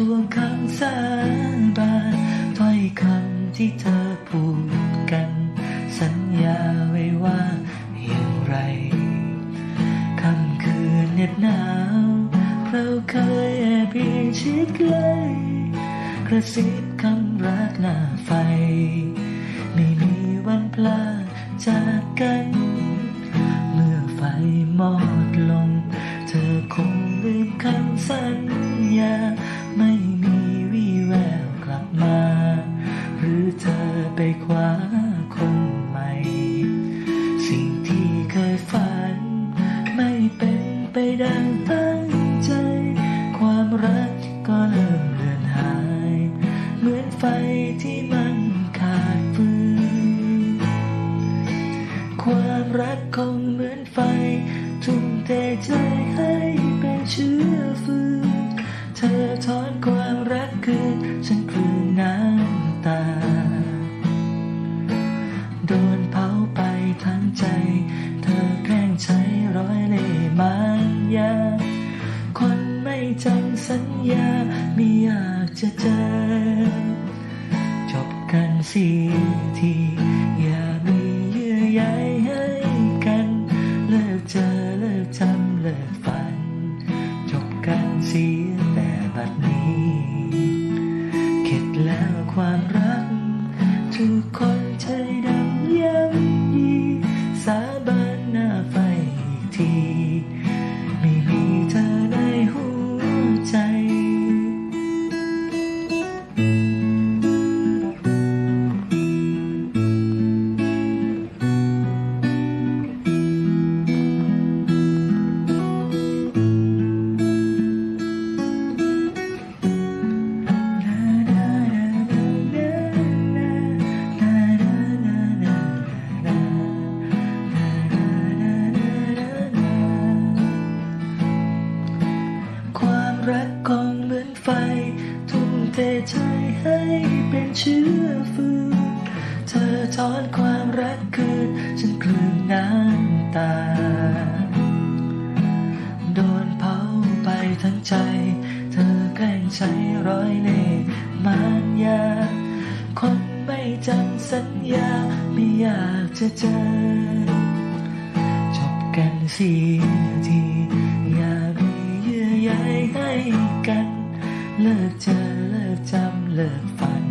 ทวงคำสาบานถ้อยคำที่เธอพูดกัน สัญญาไว้ว่าอย่างไรคำคืนเหน็บหนาวเราเคยแอบอิงชิดใกล้กระซิบคำรักหน้าไฟ ไม่มีวันพลาดจากกัน เมื่อไฟมอดลง เธอคงลืมคำสัญญา เธอไปคว้าคนใหม่ สิ่งที่เคยฝัน ไม่เป็นไปดังตั้งใจ ความรักก็เริ่มเลือนหาย เหมือนไฟที่มันขาดฟืนความรักคงเหมือนไฟ ทุ่มเทใจให้เป็นเชื้อฟืน เธอถอนความรักคืนฉันกลืนน้ำ มายา คนไม่จำสัญญาไม่อยากจะเจอ จบกันสียทีอย่ามีเยื่อใยให้กัน เลิกเจอเลิกจำเลิกฝัน จบกันเสียแต่บัดนี้ เข็ดแล้วความรักทุกคน เชื้อฟืนเธอถอนความรักคืน ฉันกลืนน้ำตา โดนเผาไปทั้งใจ เธอแกล้งใช้ร้อยเล่มานยา คนไม่จำสัญญา ไม่อยากจะเจอ จบกันเสียทีอย่ามีเยื่อใยให้กัน เลิกเจอเลิกจำเลิกฝัน